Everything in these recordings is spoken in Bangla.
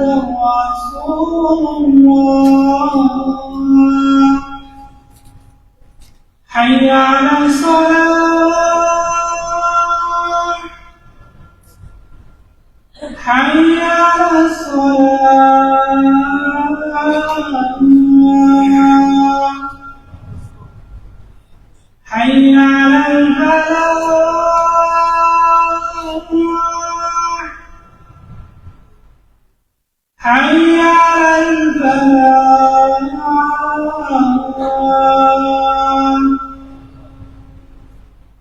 محمدا رسول الله حي على الصلاة حي على الصلاة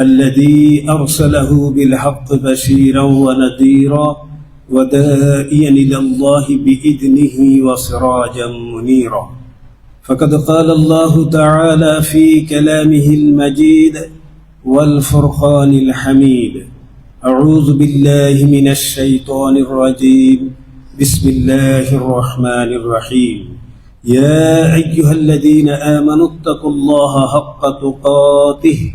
الذي أرسله بالحق بشيرا ونذيرا ودائيا إلى الله بإذنه وسراجا منيرا. فقد قال الله تعالى في كلامه المجيد والفرقان الحميد. أعوذ بالله من الشيطان الرجيم. بسم الله الرحمن الرحيم. يا أيها الذين آمنوا اتقوا الله حق تقاته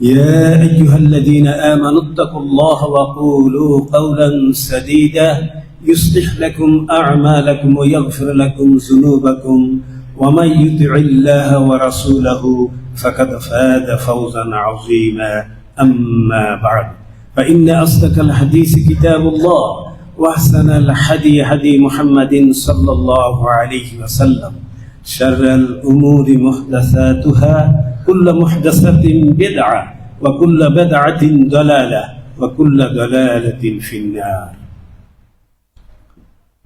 يا أيها الذين آمنوا اتقوا الله وقولوا قولا سديدا يصلح لكم أعمالكم ويغفر لكم ذنوبكم ومن يطع الله ورسوله فقد فاز فوزا عظيما. أما بعد فإن أصدق الحديث كتاب الله وأحسن الحدي هدي محمد صلى الله عليه وسلم. شر الأمور محدثاتها كل محدثة بدعة وكل بدعة ضلالة وكل ضلالة في النار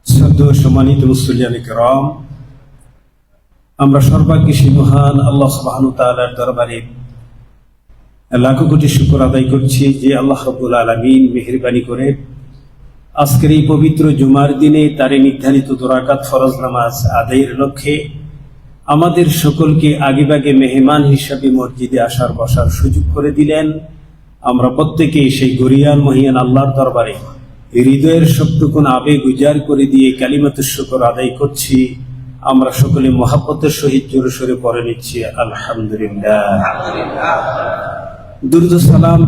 শ্রদ্ধ সম্মানিত মুসলিয়ান کرام আমরা সর্বাগ্যে সেই মহান আল্লাহ সুবহানাহু তাআলার দরবারে লাখো কোটি শুকর আদায় করছি যে আল্লাহ রাব্বুল আলামিন মেহেরবানি করে আজকের এই পবিত্র জুমার দিনে তারে নির্ধারিত দোরাকাত ফরজ নামাজ আদায়ের লক্ষ্যে আমাদের সকলকে আগেভাগে মেহমান হিসাবে মসজিদে আসার, বসার সুযোগ করে দিলেন। আমরা প্রত্যেকে সেই গরিয়ান মহিয়ান আল্লাহর দরবারে হৃদয়ের সবটুকুন আবেগ উজাড় করে দিয়ে কালিমাতুর শুকর আদায় করছি। আমরা সকলে মহাপতের সহিত জোরে সরে পড়ে নিচ্ছি। আলহামদুলিল্লাহ। দুরুদ সালাম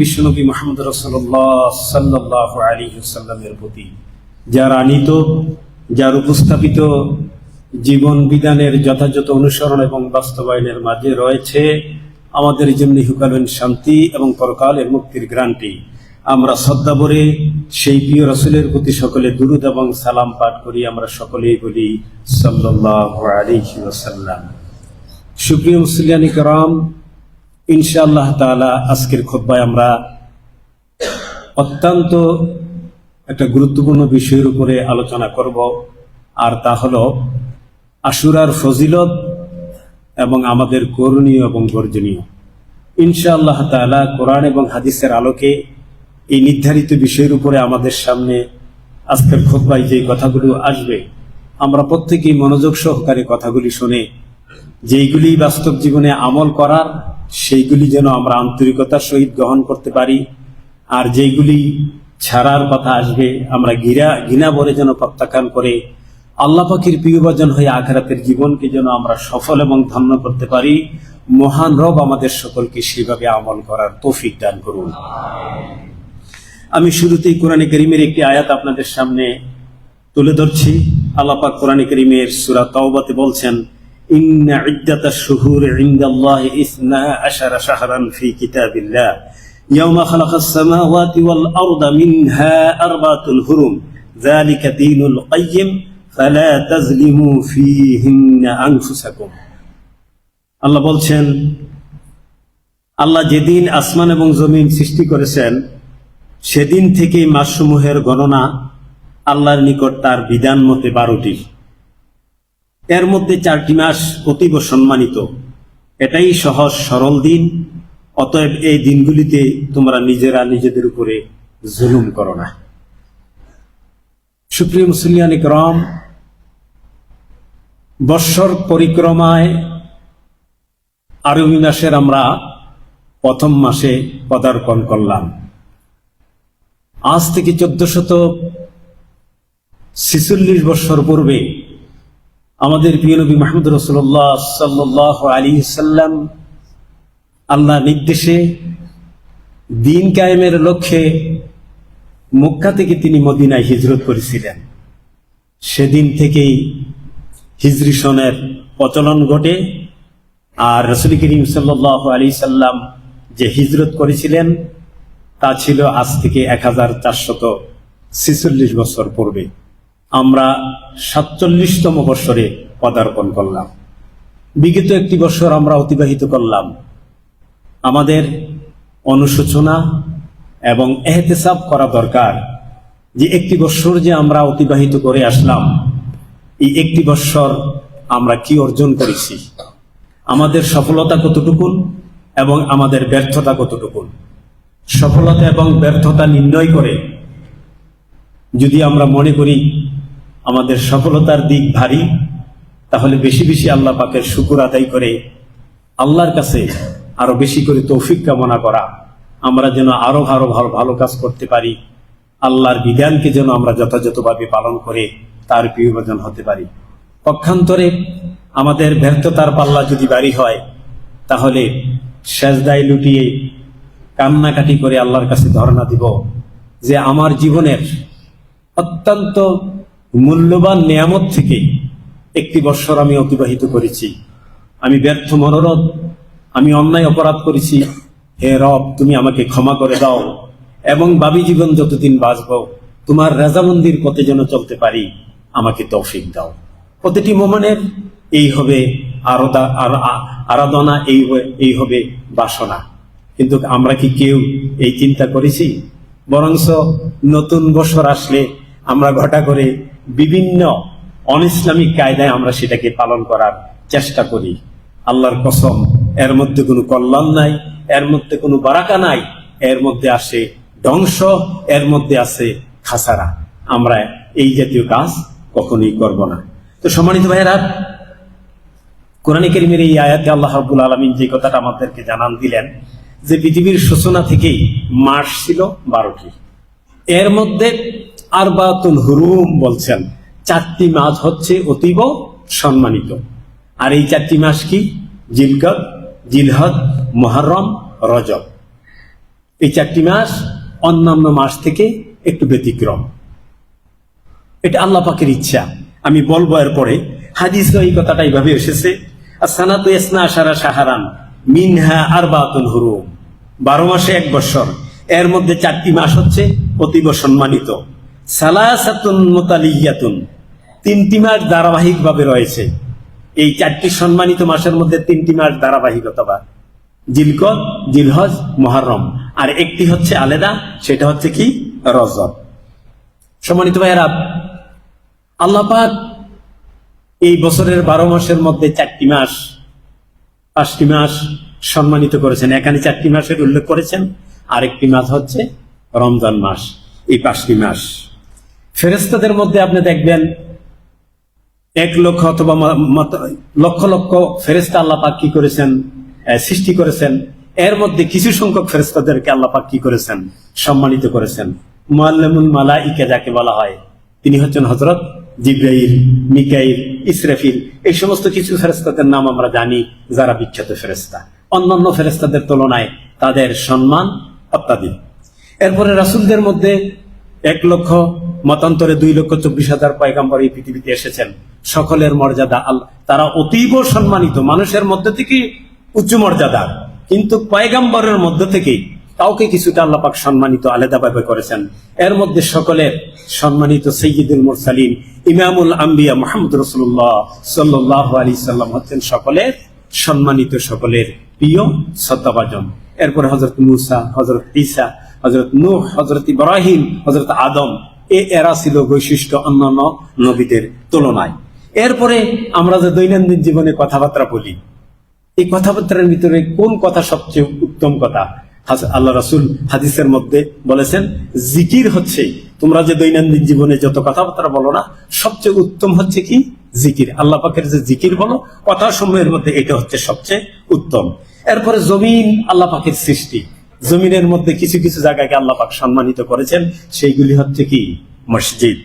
বিশ্বনবী মোহাম্মদ রসল্লাহ সাল্লাহ আলী সাল্লামের প্রতি। যার আনিত, যার উপস্থাপিত জীবন বিধানের যথাযথ অনুসরণ এবং বাস্তবায়নের মাঝে রয়েছে আমাদের জন্য হুকালীন শান্তি এবং পরকালের মুক্তির গ্রান্টি আমরা শ্রদ্ধা ভরে সেই প্রিয় রসুলের প্রতি সকলে দুরুদ এবং সালাম পাঠ করি, আমরা সকলেই বলি ওসাল্লাম সুপ্রিয় মুসলিয়ানি করম ইনশাআল্লাহ তাআলা আজকের খোদ্বায় আমরা অত্যন্ত একটা গুরুত্বপূর্ণ বিষয়ের উপরে আলোচনা করব, আর তা হলো আশুরার ফজিলত এবং আমাদের করণীয় এবং বর্জনীয় ইনশাআল্লাহ তাআলা কোরআন এবং হাদিসের আলোকে এই নির্ধারিত বিষয়ের উপরে আমাদের সামনে আজকের খোদ্বায় যে কথাগুলো আসবে, আমরা প্রত্যেকেই মনোযোগ সহকারে কথাগুলি শুনে, যেইগুলি বাস্তব জীবনে আমল করার, সেইগুলি যেন আমরা আন্তরিকতার সহিত গ্রহণ করতে পারি, আর যেইগুলি ছাড়ার কথা আসবে, আমরা গিরা গিনা বলে যেন প্রত্যাখ্যান করে আল্লাহ পাখির প্রিয়ভাজন হয়ে আখরাতের জীবনকে যেন আমরা সফল এবং ধন্য করতে পারি, মহান রব আমাদের সকলকে সেভাবে আমল করার তৌফিক দান করুন। আমি শুরুতেই কোরআনে করিমের একটি আয়াত আপনাদের সামনে তুলে ধরছি। আল্লাপাক কোরআনে করিমের সুরা তাওবাতে বলছেন, ইন্না ইদ্দাতা শুহুর ইন্দাল্লাহি ইসনা আশারা ফি কিতাবিল্লাহ। হুরুম। দীনুল فلا تظلموا فيهن أنفسكم আল্লাহ বলছেন আল্লাহ যেদিন আসমান এবং জমিন সৃষ্টি করেছেন সেদিন থেকে মাসসমূহের গণনা আল্লাহর নিকট তার বিধান মতে বারোটি এর মধ্যে চারটি মাস অতীব সম্মানিত এটাই সহজ সরল দিন অতএব এই দিনগুলিতে তোমরা নিজেরা নিজেদের উপরে জুলুম করো না সুপ্রিয় মুসলিয়ানিক রম বৎসর পরিক্রমায় আরবি মাসের আমরা প্রথম মাসে পদার্পণ করলাম। আজ থেকে চোদ্দ শত ছিচল্লিশ বৎসর পূর্বে আমাদের প্রিয় নবী মাহমুদ রসুল্লাহ সাল্লাহ আলী সাল্লাম আল্লাহ নির্দেশে দিন কায়েমের লক্ষ্যে মক্কা থেকে তিনি মদিনায় হিজরত করেছিলেন। সেদিন থেকেই হিজরি সনের প্রচলন ঘটে। আর রসুল করিম সাল্লাহ আলী সাল্লাম যে হিজরত করেছিলেন, তা ছিল আজ থেকে এক হাজার চারশত ছিচল্লিশ বছর পূর্বে। আমরা সাতচল্লিশতম বছরে পদার্পণ করলাম। বিগত একটি বছর আমরা অতিবাহিত করলাম। আমাদের অনুশোচনা এবং এহতেসাব করা দরকার যে একটি বৎসর যে আমরা অতিবাহিত করে আসলাম এই একটি বৎসর আমরা কি অর্জন করেছি? আমাদের সফলতা কতটুকুন এবং আমাদের ব্যর্থতা কতটুকুন? সফলতা এবং ব্যর্থতা নির্ণয় করে যদি আমরা মনে করি আমাদের সফলতার দিক ভারী, তাহলে বেশি বেশি আল্লাহ পাকের শুকুর আদায় করে আল্লাহর কাছে আরও বেশি করে তৌফিক কামনা করা, আমরা যেন আরও আরও ভালো ভালো কাজ করতে পারি। আল্লাহর বিধানকে যেন আমরা যথাযথভাবে পালন করে তার প্রিয়ভাজন হতে পারি। পক্ষান্তরে আমাদের ব্যর্থতার পাল্লা যদি বাড়ি হয়, তাহলে সেজদায় লুটিয়ে কান্নাকাটি করে আল্লাহর কাছে ধর্ণা দিব যে আমার জীবনের অত্যন্ত মূল্যবান নিয়ামত থেকে একটি বৎসর আমি অতিবাহিত করেছি। আমি ব্যর্থ মনোরথ আমি অন্যায় অপরাধ করেছি। হে রব, তুমি আমাকে ক্ষমা করে দাও এবং বাবি জীবন যতদিন বাঁচব, তোমার রাজামন্দির পথে যেন চলতে পারি। আমাকে তৌফিক দাও। প্রতিটি মোমনের এই হবে আরদা আরাধনা, এই এই হবে বাসনা। কিন্তু আমরা কি কেউ এই চিন্তা করেছি? বরংস নতুন বছর আসলে আমরা ঘটা করে বিভিন্ন অনইসলামিক কায়দায় আমরা সেটাকে পালন করার চেষ্টা করি। আল্লাহর কসম, এর মধ্যে কোনো কল্যাণ নাই, এর মধ্যে কোনো বারাকা নাই, এর মধ্যে আসে ধ্বংস, এর মধ্যে আছে খাসারা। আমরা এই জাতীয় কাজ কখনোই করব না। তো সম্মানিত ভাইয়েরা, কোরআন করিমের এই আয়াতে আল্লাহ রাব্বুল আলমিন যে কথাটা আমাদেরকে জানান দিলেন, যে পৃথিবীর সূচনা থেকেই মাস ছিল বারোটি। এর মধ্যে আরবাতুল হুরুম বলছেন, চারটি মাস হচ্ছে অতীব সম্মানিত। আর এই চারটি মাস কি? জিলগত জিলহদ মহরম রজব। এই চারটি মাস অন্যান্য মাস থেকে একটু ব্যতিক্রম। এটা আল্লাহ পাকের ইচ্ছা। আমি বলব এর পরে হাদিস এই কথাটা এইভাবে এসেছে মিনহা আর বাতুল হুরুম। বারো মাসে এক বছর, এর মধ্যে চারটি মাস হচ্ছে সম্মানিত। তিনটি মাস রয়েছে। এই চারটি সম্মানিত মাসের মধ্যে তিনটি মাস ধারাবাহিকতা বা জিলকদ, জিলহজ মহরম আর একটি হচ্ছে আলেদা, সেটা হচ্ছে কি? রজব। সম্মানিত ভাইয়েরা আল্লাহ পাক এই বছরের বারো মাসের মধ্যে চারটি মাস, পাঁচটি মাস সম্মানিত করেছেন। এখানে চারটি মাসের উল্লেখ করেছেন। আরেকটি মাস হচ্ছে রমজান মাস, এই পাঁচটি মাস। ফেরেস্তাদের মধ্যে আপনি দেখবেন এক লক্ষ অথবা লক্ষ লক্ষ ফেরেস্তা আল্লাহ পাক কি করেছেন সৃষ্টি করেছেন। এর মধ্যে কিছু সংখ্যক ফেরেস্তাদেরকে আল্লাহ পাক কি করেছেন, সম্মানিত করেছেন। মুআল্লিমুল মালাইকা যাকে বলা হয়, তিনি হচ্ছেন হজরত জিব্রাইল, মিকাইল, ইসরাফিল, এই সমস্ত কিছু ফেরেস্তাদের নাম আমরা জানি যারা বিখ্যাত ফেরেস্তা অন্যান্য ফেরেস্তাদের তুলনায় তাদের সম্মান অত্যাধিক। এরপরে রাসূলদের মধ্যে এক লক্ষ, মতান্তরে দুই লক্ষ চব্বিশ হাজার পয়গাম্বর এই পৃথিবীতে এসেছেন। সকলের মর্যাদা আল্লাহ তারা অতীব সম্মানিত, মানুষের মধ্যে থেকে উচ্চ মর্যাদার কিন্তু পয়গাম্বরের মধ্যে থেকেই কাউকে কিছুটা আল্লাপাক সম্মানিত আলাদাভাবে করেছেন। এর মধ্যে সকলের সম্মানিত সৈয়দুল মুরসালিন, ইমামুল আম্বিয়া মোহাম্মদ রসুল্লাহ সাল্লাহ আলী সাল্লাম হচ্ছেন সকলের সম্মানিত সকলের প্রিয় শ্রদ্ধাভাজন এরপরে হজরত মুসা হজরত ঈসা হজরত নূহ হজরত ইব্রাহিম হজরত আদম, এ এরা ছিল বৈশিষ্ট্য অন্যান্য নবীদের তুলনায়। এরপরে আমরা যে দৈনন্দিন জীবনে কথাবার্তা বলি, এই কথাবার্তার ভিতরে কোন কথা সবচেয়ে উত্তম কথা? আল্লাহ রাসুল হাদিসের মধ্যে বলেছেন, জিকির হচ্ছে, তোমরা যে দৈনন্দিন জীবনে যত কথাবার্তা বলো না, সবচেয়ে উত্তম হচ্ছে কি? জিকির। আল্লাহ পাকের যে জিকির বলো, কথা সমূহের মধ্যে এটা হচ্ছে সবচেয়ে উত্তম। এরপরে জমিন আল্লাহ পাকের সৃষ্টি। জমিনের মধ্যে কিছু কিছু জায়গাকে আল্লাহ পাক সম্মানিত করেছেন, সেইগুলি হচ্ছে কি? মসজিদ।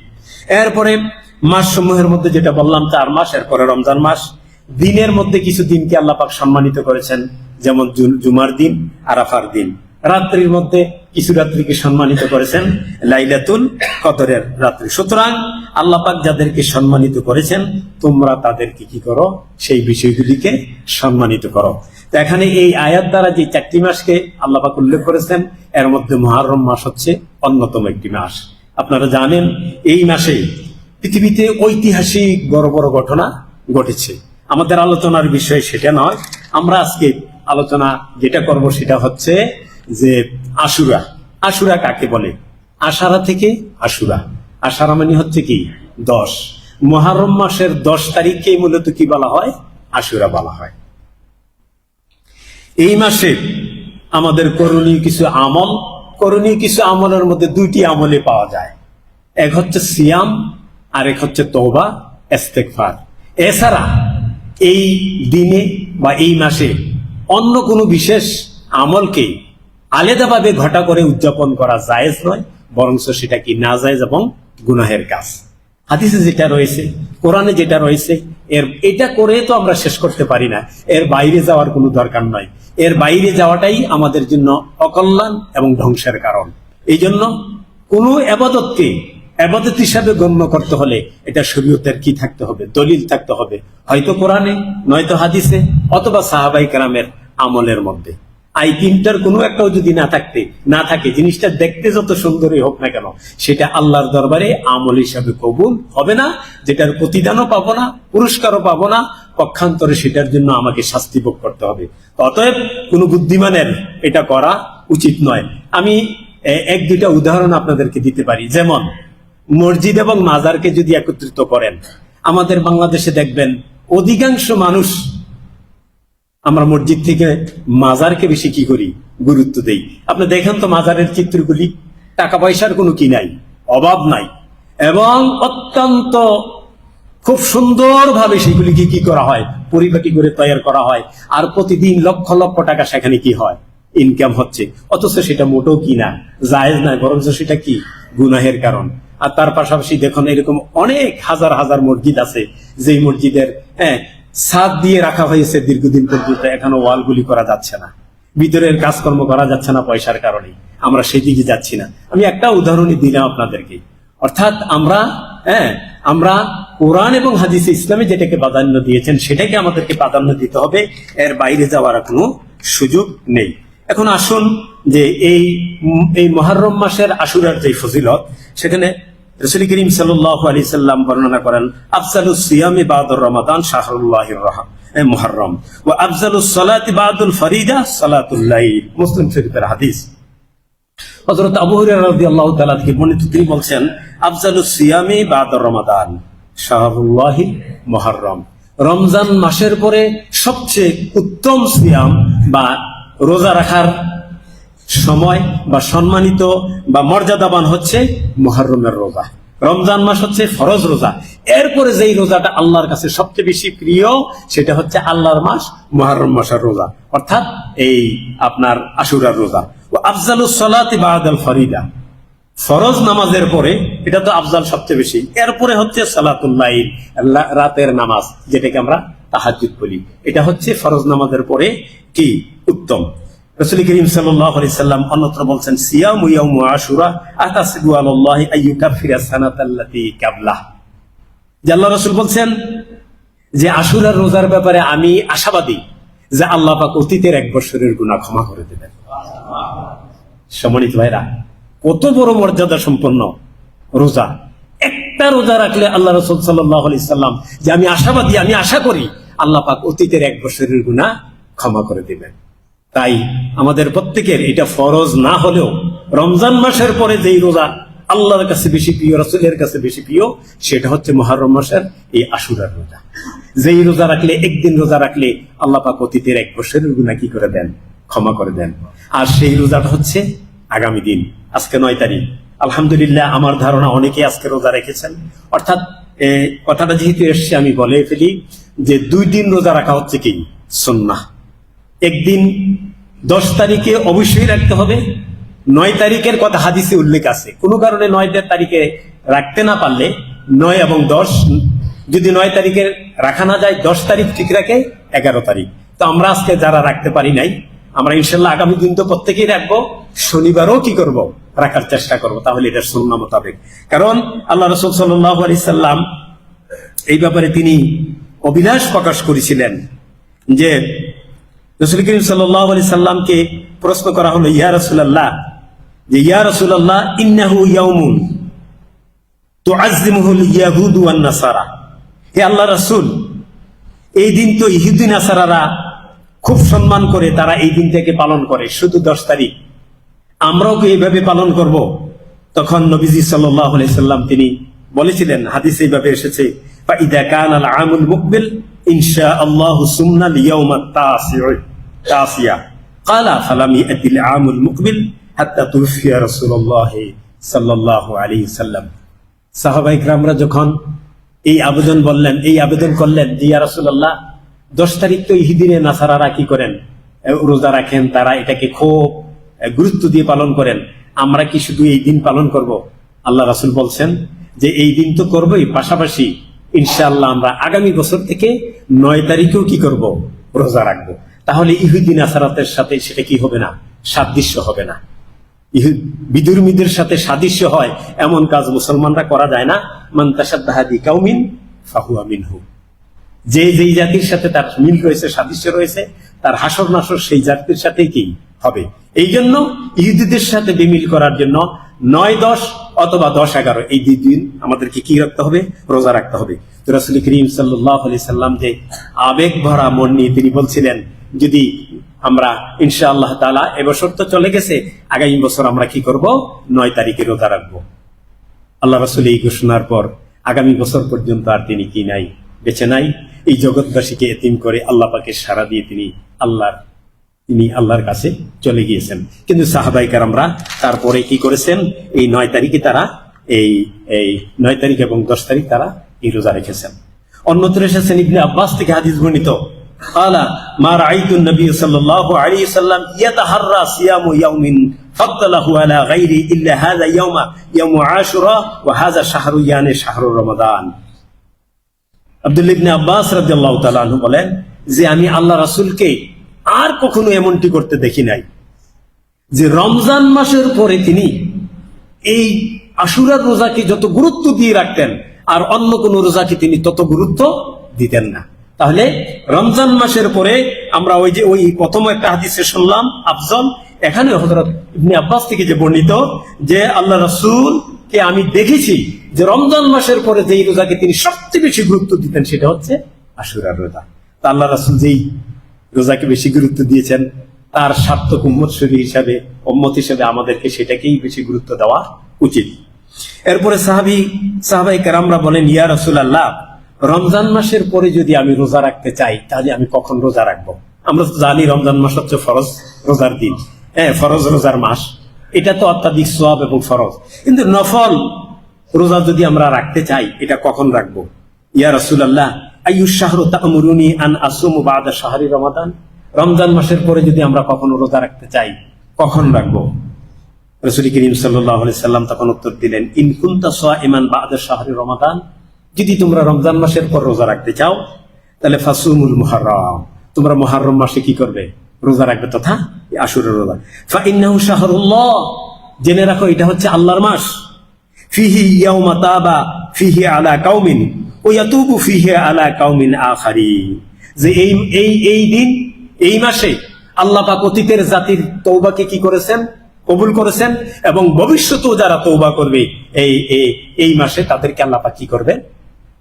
এরপরে মাস সমূহের মধ্যে যেটা বললাম, চার মাস, এরপরে রমজান মাস। দিনের মধ্যে কিছু দিনকে আল্লাহ পাক সম্মানিত করেছেন যেমন জুমার দিন, আরাফার দিন। রাত্রির মধ্যে কিছু রাত্রিকে সম্মানিত করেছেন লাইলাতুল কদরের রাত্রি। সুতরাং আল্লাহ পাক যাদেরকে সম্মানিত করেছেন, তোমরা তাদেরকে কি করো? সেই বিষয়গুলিকে সম্মানিত করো। তো এখানে এই আয়াত দ্বারা যে চারটি মাসকে আল্লাহ পাক উল্লেখ করেছেন, এর মধ্যে মহারম মাস হচ্ছে অন্যতম একটি মাস। আপনারা জানেন, এই মাসে পৃথিবীতে ঐতিহাসিক বড় বড় ঘটনা ঘটেছে। আমাদের আলোচনার বিষয় সেটা নয়। আমরা আজকে আলোচনা যেটা করব সেটা হচ্ছে যে আশুরা। আশুরা কাকে বলে? আশারা থেকে আশুরা। আশারা মানে হচ্ছে কি? দশ। মহারম মাসের দশ তারিখকেই মূলত কি বলা হয়? আশুরা বলা হয়। এই মাসে আমাদের করণীয় কিছু আমল। করণীয় কিছু আমলের মধ্যে দুইটি আমলে পাওয়া যায়। এক হচ্ছে সিয়াম আর এক হচ্ছে তওবা, ইস্তেগফার। এছাড়া এই দিনে বা এই মাসে অন্য কোনো বিশেষ আমলকে আলাদাভাবে ঘটা করে উদযাপন করা জায়েজ নয়, বরঞ্চ সেটা কি না জায়েজ এবং গুনাহের কাজ। হাদিসে যেটা রয়েছে, কোরআনে যেটা রয়েছে, এর এটা করে তো আমরা শেষ করতে পারি না। এর বাইরে যাওয়ার কোনো দরকার নয়। এর বাইরে যাওয়াটাই আমাদের জন্য অকল্যাণ এবং ধ্বংসের কারণ। এই জন্য কোন আবাদতকে আবাদত হিসাবে গণ্য করতে হলে এটা শরীয়তের কি থাকতে হবে? দলিল থাকতে হবে। হয়তো কোরআনে, নয়তো হাদিসে, অথবা সাহাবাই কারামের আমলের মধ্যে। আই তিনটার কোনো একটাও যদি না থাকতে, না থাকে, জিনিসটা দেখতে যত সুন্দরই হোক না কেন, সেটা আল্লাহর দরবারে আমল হিসাবে কবুল হবে না, যেটার প্রতিদানও পাবো না, পুরস্কারও পাবো না, পক্ষান্তরে সেটার জন্য আমাকে শাস্তি ভোগ করতে হবে। অতএব কোনো বুদ্ধিমানের এটা করা উচিত নয়। আমি এক দুইটা উদাহরণ আপনাদেরকে দিতে পারি। যেমন, মসজিদ এবং মাজারকে যদি একত্রিত করেন, আমাদের বাংলাদেশে দেখবেন, অধিকাংশ মানুষ আমরা মসজিদ থেকে মাজারকে বেশি কি করি? গুরুত্ব দেই। আপনি দেখেন তো মাজারের চিত্রগুলি টাকা পয়সার কোনো কি নাই, অভাব নাই। এবং অত্যন্ত খুব সুন্দরভাবে সেগুলিকে কি করা হয়? পরিপাটি করে তৈরি করা হয়। আর প্রতিদিন লক্ষ লক্ষ টাকা সেখানে কি হয়? ইনকাম হচ্ছে। অথচ সেটা মোটেও কি না? জায়েজ নয় বরঞ্চ সেটা কি? গুনাহের কারণ। আর তার পাশাপাশি দেখুন, এরকম অনেক হাজার হাজার মসজিদ আছে, যেই মসজিদের হ্যাঁ ছাদ দিয়ে রাখা হয়েছে দীর্ঘদিন পর্যন্ত। এখনও ওয়ালগুলি করা যাচ্ছে না। ভিতরের কাজকর্ম করা যাচ্ছে না পয়সার কারণে আমরা সেই দিকে যাচ্ছি না। আমি একটা উদাহরণই দিলাম আপনাদেরকে। অর্থাৎ আমরা হ্যাঁ আমরা কোরআন এবং হাদিস ইসলামে যেটাকে প্রাধান্য দিয়েছেন, সেটাকে আমাদেরকে প্রাধান্য দিতে হবে। এর বাইরে যাওয়ার কোনো সুযোগ নেই। এখন আসুন যে এই এই মহারম মাসের আশুরার যে ফজিলত, সেখানে রসুল করিম সাল্লাহ আলি সাল্লাম বর্ণনা করেন রমাদান ও ফরিদা সালাতুল্লাইল মুসলিম শরীফের হাদিস। তাআলা থেকে বর্ণিত, তিনি বলছেন, আফজালুস সিয়ামি বাদুর রমাদান শাহরুল্লাহি মুহররম। রমজান মাসের পরে সবচেয়ে উত্তম সিয়াম বা রোজা রাখার সময় বা সম্মানিত বা মর্যাদাবান হচ্ছে মহরমের রোজা। রমজান মাস হচ্ছে ফরজ রোজা। এরপরে যেই রোজাটা আল্লাহর কাছে সবচেয়ে বেশি প্রিয়, সেটা হচ্ছে আল্লাহর মাস মহরম মাসের রোজা। অর্থাৎ এই আপনার আশুরার রোজা। ও আফজালুস সালাতি বাদাল ফরিদা। ফরজ নামাজের পরে, এটা তো আফজাল সবচেয়ে বেশি। এরপরে হচ্ছে সালাতুল্লাহ রাতের নামাজ, যেটাকে আমরা তাহাজুদ বলি। এটা হচ্ছে ফরজ নামাজের পরে কি? উত্তম। রসুল করিম আলাইহি সাল্লাম অন্যত্র বলছেন, সিয়াম ইয়াউম আশুরা আইয়ুকাফিরা সানাতাল্লাতি কাবলা আল্লাহ রসুল বলছেন যে আশুরার রোজার ব্যাপারে আমি আশাবাদী যে আল্লাহ পাক অতীতের এক বছরের গুনাহ ক্ষমা করে দেবেন। সম্মানিত ভাইরা, কত বড় মর্যাদা সম্পন্ন রোজা। একটা রোজা রাখলে আল্লাহ রসুল সাল্লাহ আলি সাল্লাম যে আমি আশাবাদী, আমি আশা করি আল্লাহ পাক অতীতের এক বছরের গুণা ক্ষমা করে দিবেন। তাই আমাদের প্রত্যেকের এটা ফরজ না হলেও রমজান মাসের পরে যেই রোজা আল্লাহর কাছে বেশি প্রিয়, রসুলের কাছে বেশি প্রিয়, সেটা হচ্ছে মহরম মাসের এই আশুরার রোজা। যেই রোজা রাখলে, একদিন রোজা রাখলে আল্লাহ পাক অতীতের এক বছরের গুণা কি করে দেন? ক্ষমা করে দেন। আর সেই রোজাটা হচ্ছে আগামী দিন, আজকে নয় তারিখ। আলহামদুলিল্লাহ, আমার ধারণা অনেকে আজকে রোজা রেখেছেন। অর্থাৎ কথাটা যেহেতু এসছে, আমি বলে ফেলি যে দুই দিন রোজা রাখা হচ্ছে কি? সন্না একদিন দশ তারিখে অবশ্যই রাখতে হবে। নয় তারিখের কথা হাদিসে উল্লেখ আছে। কোনো কারণে নয় তারিখে রাখতে না পারলে নয় এবং দশ, যদি নয় তারিখে রাখা না যায়, দশ তারিখ ঠিক রাখে, এগারো তারিখ। তো আমরা আজকে যারা রাখতে পারি নাই, আমরা ইনশাল্লাহ আগামী দিন তো প্রত্যেকেই রাখব। শনিবারও কি করব? রাখার চেষ্টা করব। তাহলে এটা সুন্না মোতাবেক। কারণ আল্লাহ রসুল সাল্লাম এই ব্যাপারে তিনি অভিলাষ প্রকাশ করেছিলেন যে রসুল করিম সাল্লাহ আলি সাল্লামকে প্রশ্ন করা হলো ইয়া রসুল্লাহ যে ইয়া রসুল্লাহ ইন্নাহু ইয়াউমুন তো আজিমুল ইয়াহুদ ওয়ান নাসারা হে আল্লাহ রসুল এই দিন তো ইহুদি নাসারারা খুব সম্মান করে তারা এই দিনটাকে পালন করে শুধু দশ তারিখ আমরাও কি এইভাবে পালন করব তখন নবীজি সাল্লাহ সাল্লাম তিনি বলেছিলেন হাদিস এইভাবে এসেছে فإذا كان العام المقبل إن شاء الله سمنا اليوم التاسع تاسع قال فلم يأتي العام المقبل حتى توفي رسول الله صلى الله عليه وسلم সাহাবা ইকরামরা যখন এই আবেদন বললেন এই আবেদন করলেন যে ইয়া রাসূলুল্লাহ দশ তারিখ তো ইহিদিনে নাসারারা কি করেন এ, রোজা রাখেন তারা এটাকে খুব এ, গুরুত্ব দিয়ে পালন করেন আমরা কি শুধু এই দিন পালন করব আল্লাহ রাসূল বলছেন যে এই দিন তো করবই পাশাপাশি ইনশাআল্লাহ আমরা আগামী বছর থেকে নয় তারিখেও কি করব রোজা রাখবো তাহলে ইহুদিন আসারাতের সাথে সেটা কি হবে না? সাদৃশ্য হবে না। বিদুর্মীদের সাথে সাদৃশ্য হয়, এমন কাজ মুসলমানরা করা যায় না। মান্তাসাদ্দাহাদি কাউমিন ফাহুয়া মিনহু। যে যেই জাতির সাথে তার মিল রয়েছে, সাদৃশ্য রয়েছে, তার হাসর নাসর সেই জাতির সাথেই কি হবে? এই জন্য ইহুদিদের সাথে বিমিল করার জন্য নয় দশ অথবা দশ এগারো, এই দুই দিন আমাদেরকে কি রাখতে হবে? রোজা রাখতে হবে। রাসুল করিম সাল্লাহ সাল্লাম যে আবেগ ভরা মন নিয়ে তিনি বলছিলেন যদি আমরা ইনশা আল্লাহ তালা এবছর তো চলে গেছে, আগামী বছর আমরা কি করব? নয় তারিখে রোজা রাখব। আল্লাহ রসুল এই ঘোষণার পর আগামী বছর পর্যন্ত আর তিনি কি নাই বেছে নাই। এই জগৎবাসীকে এতিম করে আল্লাহ পাকে সারা দিয়ে তিনি আল্লাহর তিনি আল্লাহর কাছে চলে গিয়েছেন। কিন্তু সাহাবাইকার আমরা তারপরে কি করেছেন? এই নয় তারিখে তারা এই এই নয় তারিখ এবং দশ তারিখ তারা এই রোজা রেখেছেন। অন্যত্র এসেছেন ইবনে আব্বাস থেকে হাদিস বর্ণিত قال ما رأيت النبي صلى الله عليه وسلم يتحرى صيام يوم فضله على غيره إلا هذا يوم يوم عاشوراء وهذا شهر يعني شهر رمضان আব্দুল ইবনে আব্বাস রাদিয়াল্লাহু তাআলা আনহু বলেন যে আমি আল্লাহ রাসূলকে আর কখনো এমনটি করতে দেখি নাই যে রমজান মাসের পরে তিনি এই আশুরার রোজাকে যত গুরুত্ব দিয়ে রাখতেন আর অন্য কোন রোজাকে তিনি তত গুরুত্ব দিতেন না তাহলে রমজান মাসের পরে আমরা ওই যে ওই প্রথম একটা হাদিসে শুনলাম, আফজল, এখানে হজরত ইবনে আব্বাস থেকে যে বর্ণিত যে আল্লাহ রসুল কে আমি দেখেছি যে রমজান মাসের পরে যেই রোজাকে তিনি সবচেয়ে বেশি গুরুত্ব দিতেন সেটা হচ্ছে আশুরার রোজা। তা আল্লাহ রসুল যেই রোজাকে বেশি গুরুত্ব দিয়েছেন, তার সার্থক উম্মতসরী হিসাবে, উম্মত হিসাবে আমাদেরকে সেটাকেই বেশি গুরুত্ব দেওয়া উচিত। এরপরে সাহাবি সাহাবাই কেরামরা বলেন, ইয়া রসুল আল্লাহ রমজান মাসের পরে যদি আমি রোজা রাখতে চাই, তাহলে আমি কখন রোজা রাখব? আমরা তো জানি রমজান মাস হচ্ছে ফরজ রোজার দিন। হ্যাঁ ফরজ রোজার মাস। এটা তো অত্যাধিক সোয়াব এবং ফরজ। কিন্তু নফল রোজা যদি আমরা রাখতে চাই, এটা কখন রাখব? ইয়া রসুল্লাহ রমাদান? রমজান মাসের পরে যদি আমরা কখনো রোজা রাখতে চাই, কখন রাখব? রসুল করিম সাল্লাম তখন উত্তর দিলেন ইনকুন্তা সোয়া ইমান বাদা শাহরি রমাদান? যদি তোমরা রমজান মাসের পর রোজা রাখতে চাও, তাহলে ফাসুমুল মুহাররম। তোমরা মুহাররম মাসে কি করবে? রোজা রাখবে তথা আশুরের রোজা। জেনে রাখো, এটা হচ্ছে আল্লাহর মাস। ফিহি ফিহি আলা কাউমিন ফিহি আলা কাউমিন আখারিন। যে এই এই এই দিন, এই মাসে আল্লাহ পাক অতীতের জাতির তৌবাকে কি করেছেন? কবুল করেছেন এবং ভবিষ্যতেও যারা তৌবা করবে এই- এই মাসে তাদেরকে আল্লাহ পাক কি করবেন?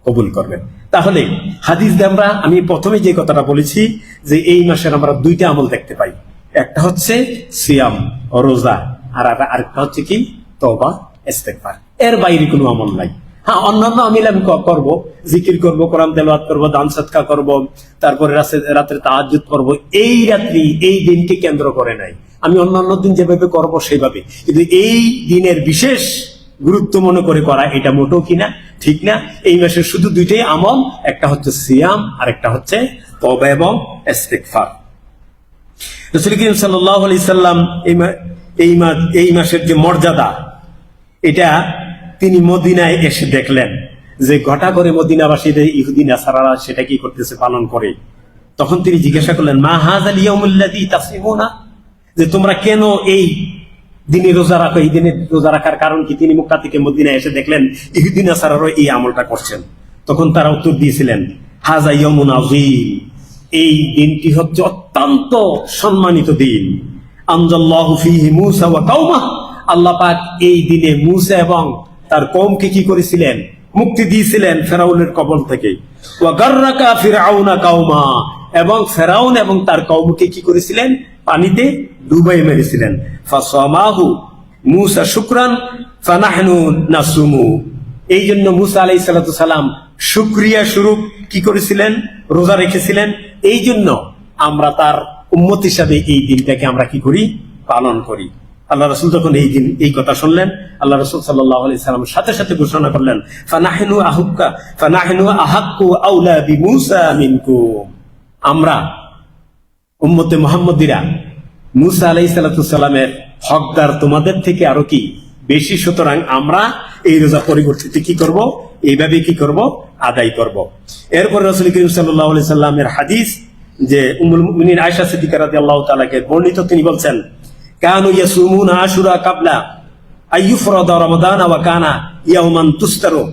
কবুল করবেন। তাহলে হাদিস দিয়ে আমি প্রথমে যে কথাটা বলেছি যে এই মাসের আমরা দুইটা আমল দেখতে পাই। একটা হচ্ছে সিয়াম রোজা, আর আর- আরেকটা হচ্ছে কি? তবা ইস্তেগফার। এর বাইরে কোনো আমল নাই। হ্যাঁ অন্যান্য আমিল আমি করব। জিকির করব, কোরআন দান সৎকা করব, তারপরে রাতে- রাত্রে তাহাজ্জুদ করব। এই রাত্রি, এই দিনকে কেন্দ্র করে নাই। আমি অন্যান্য দিন যেভাবে করব, সেইভাবে। কিন্তু এই দিনের বিশেষ গুরুত্ব মনে করে করা এটা মোটেও কিনা, ঠিক না? এই মাসের শুধু দুইটাই আমল, একটা হচ্ছে সিয়াম আর একটা হচ্ছে তবা এবং সাল্লাম এই মা- এই মাসের যে মর্যাদা, এটা তিনি মদিনায় এসে দেখলেন যে ঘটা করে মদিনাবাসীদের ইহুদিন আসারারা সেটা কি করতেছে, পালন করে। তখন তিনি জিজ্ঞাসা করলেন, মা হাজ তাসিমুনা যে তোমরা কেন এই দিনে রোজা রাখো, এই দিনে রোজা রাখার কারণ কি? তিনি মুক্তা থেকে মদিনায় এসে দেখলেন, ইহুদিন আসারারও এই আমলটা করছেন। তখন তারা উত্তর দিয়েছিলেন হাজা ইয়মুন আজিম এই দিনটি হচ্ছে অত্যন্ত সম্মানিত দিন। আল্লাহ পাক এই দিনে মূসা এবং তার কওমকে কি করেছিলেন? মুক্তি দিয়েছিলেন ফেরাউনের কবল থেকে। এবং ফেরাউন এবং তার কওমকে কি করেছিলেন? পানিতে ডুবাই মেরেছিলেন। এই জন্য মুসা আলাই সালাম সুক্রিয়া স্বরূপ কি করেছিলেন? রোজা রেখেছিলেন। এই জন্য আমরা তার উম্মত হিসাবে এই দিনটাকে আমরা কি করি? পালন করি। আল্লাহ রসুল যখন এই দিন, এই কথা শুনলেন, আল্লাহ রসুল সাল্লাহ সাল্লাম সাথে সাথে ঘোষণা করলেন আমরা উম্মতে মোহাম্মদিরা মুসা আলাই সাল্লামের হকদার তোমাদের থেকে আরও কি? বেশি। সুতরাং আমরা এই রোজা পরিবর্তিত কি করব? এইভাবে কি করব? আদায় করব। এরপর রসুল করিম সাল্লাহ সাল্লামের হাদিস যে উমুল মুমিনিন আয়সা রাদিয়াল্লাহু তাআলাকে বর্ণিত, তিনি বলছেন, কানু কাবলা আইয়ুফরাদা রমাদান ওয়া কানা ইয়াউমান তুস্তারু।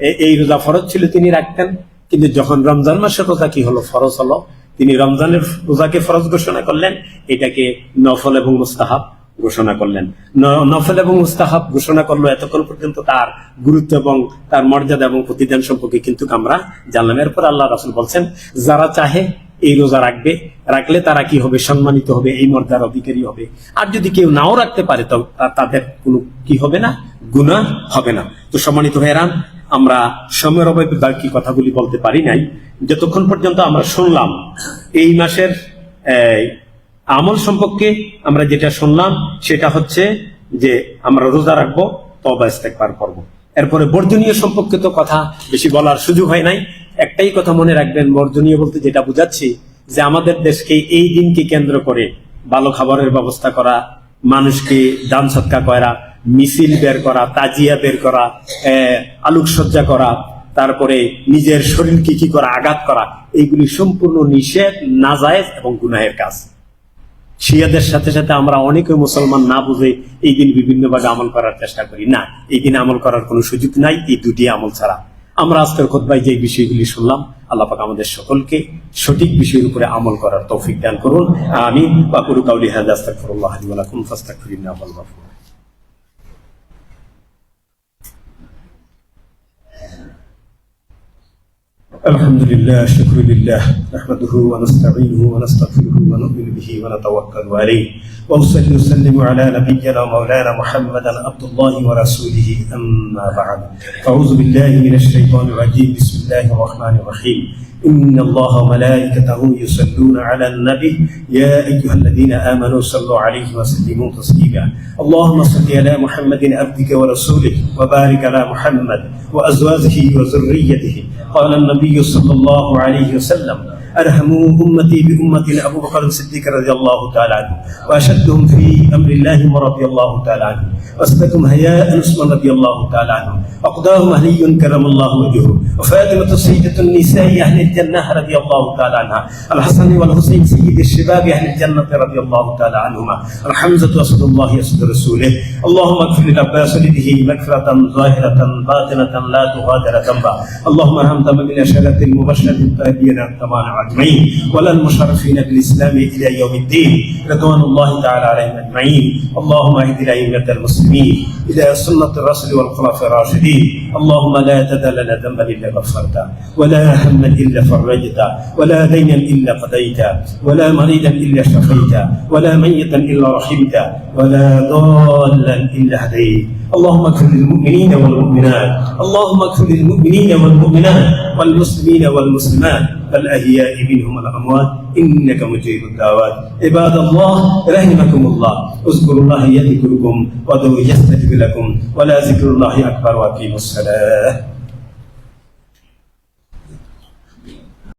এই রোজা ফরজ ছিল তিনি রাখতেন। কিন্তু যখন রমজান মাসের রোজা কি হলো? ফরজ হলো। তিনি রমজানের রোজাকে ফরজ ঘোষণা করলেন। এটাকে নফল এবং মুস্তাহাব ঘোষণা করলেন। নফল এবং মুস্তাহাব ঘোষণা করল এতক্ষণ পর্যন্ত তার গুরুত্ব এবং তার মর্যাদা এবং প্রতিদান সম্পর্কে কিন্তু আমরা জানলাম। এরপর আল্লাহ রাসুল বলছেন, যারা চাহে এই রোজা রাখবে, রাখলে তারা কি হবে? সম্মানিত হবে, এই মর্যাদার অধিকারী হবে। আর যদি কেউ নাও রাখতে পারে তাদের কোনো কি হবে না? গুণা হবে না। তো সম্মানিত হেরান আমরা সময়ের অভাবে বাকি কথাগুলি বলতে পারি নাই। যতক্ষণ পর্যন্ত আমরা শুনলাম, এই মাসের আমল সম্পর্কে আমরা যেটা শুনলাম, সেটা হচ্ছে যে আমরা রোজা রাখব তবা ইস্তেকবার করব। এরপরে বর্জনীয় সম্পর্কে তো কথা বেশি বলার সুযোগ হয় নাই। একটাই কথা মনে রাখবেন বর্জনীয় বলতে যেটা বুঝাচ্ছি, যে আমাদের দেশকে এই দিনকে কেন্দ্র করে ভালো খাবারের ব্যবস্থা করা, মানুষকে দান সৎকা করা, মিছিল বের করা, তাজিয়া বের করা আলোকসজ্জা করা, তারপরে নিজের শরীরকে কি করা, আঘাত করা, এইগুলি সম্পূর্ণ নিষেধ না নাজায়েজ এবং গুনাহের কাজ। শিয়াদের সাথে সাথে আমরা অনেকে মুসলমান না বুঝে এই দিন বিভিন্নভাবে আমল করার চেষ্টা করি। না, এই দিন আমল করার কোনো সুযোগ নাই, এই দুটি আমল ছাড়া। আমরা আজকের খোদ্ায় যে বিষয়গুলি শুনলাম, আল্লাহ পাক আমাদের সকলকে সঠিক বিষয়ের উপরে আমল করার তৌফিক দান করুন। আমি বাকুরু কাউলি হাজা আস্তাগফিরুল্লাহ লি ওয়া লাকুম الحمد لله شكر لله نحمده ونستعينه ونستغفره ونؤمن به ونتوكل عليه. وأصلي وسلم على نبينا مولانا محمدا عبد الله ورسوله أما بعد. أعوذ بالله من الشيطان الرجيم. بسم الله الرحمن الرحيم. إن الله وملائكته يصلون على النبي. يا أيها الذين آمنوا صلوا عليه وسلموا تسليما. اللهم صل على محمد عبدك ورسوله وبارك على محمد وأزواجه وذريته. قال النبي صلى الله عليه وسلم أرحموا أمتي بأمة أبو بكر الصديق رضي الله تعالى عنه وأشدهم في أمر الله رضي الله تعالى عنه. وأصدقهم هياء عثمان رضي الله تعالى عنه أقداهم علي كرم الله وجهه. وفاطمة سيدة النساء أهل الجنة رضي الله تعالى عنها. الحسن والحسين سيد الشباب أهل الجنة رضي الله تعالى عنهما. الحمزة أسد الله أسد رسوله. اللهم اغفر للعباس ولده مغفرة ظاهرة باطنة لا تغادر ذنبا. اللهم ارحم تمام الأشهر المبشرة التابعين التمام أجمعين. ولا المشرفين بالإسلام إلى يوم الدين. رضوان الله تعالى عليهم أجمعين. اللهم اهد الأئمة المسلمين إلى سنة الرسول والخلفاء الراشدين. اللهم لا تدع لنا ذنبا إلا غفرته ولا هما إلا فرجته. ولا دينا إلا قضيته. ولا مريضا إلا شفيته. ولا ميتا إلا رحمته. ولا ضالا إلا هديت اللهم اغفر للمؤمنين والمؤمنات. اللهم اغفر للمؤمنين والمؤمنات والمسلمين والمسلمات. الأحياء منهم الأموات. إنك مجيب الدعوات. عباد الله رحمكم الله. اذكروا الله يذكركم وادعوا يستجب لكم. ولا ذكر الله أكبر وأقيموا الصلاة.